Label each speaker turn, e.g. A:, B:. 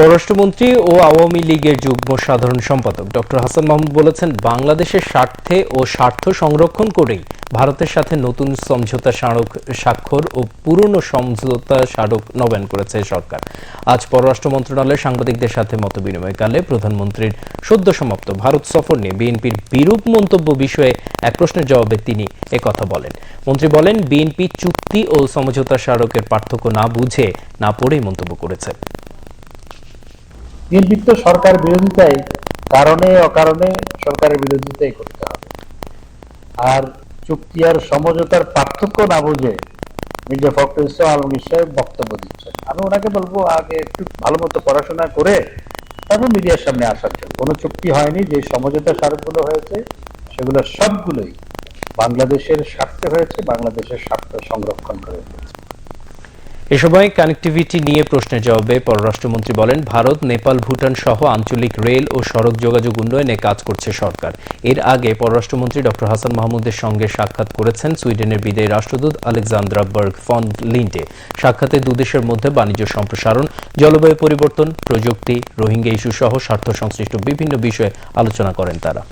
A: পররাষ্ট্রমন্ত্রী ও আওয়ামী লীগের যুগ্ম সাধারণ সম্পাদক ডক্টর হাসান মাহমুদ বলেছেন, বাংলাদেশের স্বার্থে ও স্বার্থ সংরক্ষণ করেই ভারতের সাথে নতুন সমঝোতা স্মারক স্বাক্ষর ও পুরনো সমঝোতা স্মারক নবায়ন করেছে সরকার। আজ পররাষ্ট্র মন্ত্রণালয়ে সাংবাদিকদের সাথে মতবিনিময়কালে প্রধানমন্ত্রীর সদ্য সমাপ্ত ভারত সফর নিয়ে বিএনপির বিরূপ মন্তব্য বিষয়ে এক প্রশ্নের জবাবে তিনি একথা বলেন। মন্ত্রী বলেন, বিএনপি চুক্তি ও সমঝোতা স্মারকের পার্থক্য না বুঝে না পড়েই মন্তব্য করেছে।
B: বিএনপির তো সরকার বিরোধিতাই কারণে, অকারণে সরকারের বিরোধিতাই করতে হবে। আর চুক্তি আর সমঝোতার পার্থক্য না বুঝে মির্জা ফখরুল ইসলাম আলমগীর সাহেব বক্তব্য দিচ্ছেন। আমি ওনাকে বলব, আগে একটু ভালো মতো পড়াশোনা করে তারপর মিডিয়ার সামনে আসার জন্য। কোনো চুক্তি হয়নি যে সমঝোতা স্মারকগুলো হয়েছে, সেগুলো সবগুলোই বাংলাদেশের স্বার্থে হয়েছে, বাংলাদেশের স্বার্থ সংরক্ষণ করে হয়েছে।
A: এ সময় কানেক্টিভিটি নিয়ে প্রশ্নের জবাবে পররাষ্ট্রমন্ত্রী বলেন, ভারত, নেপাল, ভুটান সহ আঞ্চলিক রেল ও সড়ক যোগাযোগ উন্নয়নে কাজ করছে সরকার। এর আগে পররাষ্ট্রমন্ত্রী ডক্টর হাসান মাহমুদের সঙ্গে সাক্ষাৎ করেছেন সুইডেনের বিদায়ী রাষ্ট্রদূত আলেকজান্দ্রা বার্গ ফন লিন্টে। সাক্ষাতে দুদেশের মধ্যে বাণিজ্য সম্প্রসারণ, জলবায়ু পরিবর্তন, প্রযুক্তি, রোহিঙ্গা ইস্যু সহ স্বার্থ সংশ্লিষ্ট বিভিন্ন বিষয়ে আলোচনা করেন তারা।